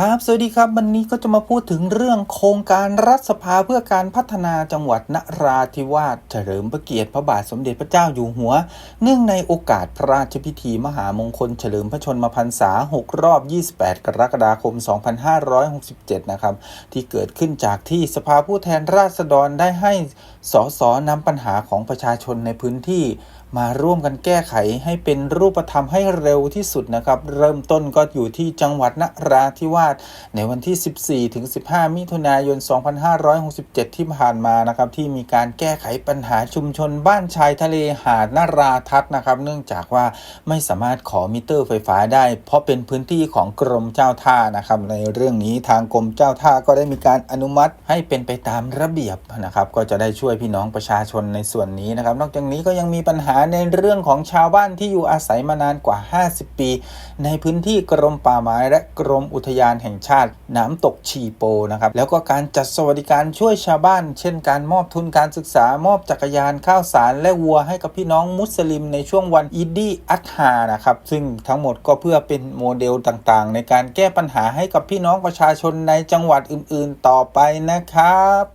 ครับ สวัสดีครับ วันนี้ก็จะมาพูดถึงเรื่องโครงการรัฐสภาเพื่อการพัฒนาจังหวัดนราธิวาสเฉลิมพระเกียรติพระบาทสมเด็จพระเจ้าอยู่หัว เนื่องในโอกาสพระราชพิธีมหามงคลเฉลิมพระชนมพรรษา 6 รอบ 28 กรกฎาคม 2567 นะครับ ที่เกิดขึ้นจากที่สภาผู้แทนราษฎรได้ให้สสนำปัญหาของประชาชนในพื้นที่มาร่วมกันแก้ไขให้เป็นรูปธรรมให้เร็วที่สุดนะครับ เริ่มต้นก็อยู่ที่จังหวัดนราธิวาสในวันที่ 14 ถึง 15 มิถุนายน 2567 ที่ผ่านมานะครับที่มีการแก้ไขปัญหาชุมชนบ้านชายทะเลหาดนาราทัศน์นะครับ เนื่องจากว่าไม่สามารถขอมิเตอร์ไฟฟ้าได้ เพราะเป็นพื้นที่ของกรมเจ้าท่านะครับ ในเรื่องนี้ทางกรมเจ้าท่าก็ได้มีการอนุมัติให้เป็นไปตามระเบียบนะครับ ก็จะได้ช่วยพี่น้องประชาชนในส่วนนี้นะครับ นอกจากนี้ก็ยังมีปัญหาในเรื่องของชาวบ้านที่อยู่อาศัยมานานกว่า 50 ปี ในพื้นที่กรมป่าไม้และกรมอุทยานแห่งชาติ น้ำตกชีโปนะครับแล้วก็การจัดสวัสดิการช่วยชาวบ้าน เช่นการมอบทุนการศึกษามอบจักรยานข้าวสารและวัวให้กับพี่น้องมุสลิมในช่วงวันอีดีอัตฮานะครับซึ่งทั้งหมดก็เพื่อเป็นโมเดลต่างๆ ในการแก้ปัญหาให้กับพี่น้องประชาชนในจังหวัดอื่นๆ ต่อไปนะครับ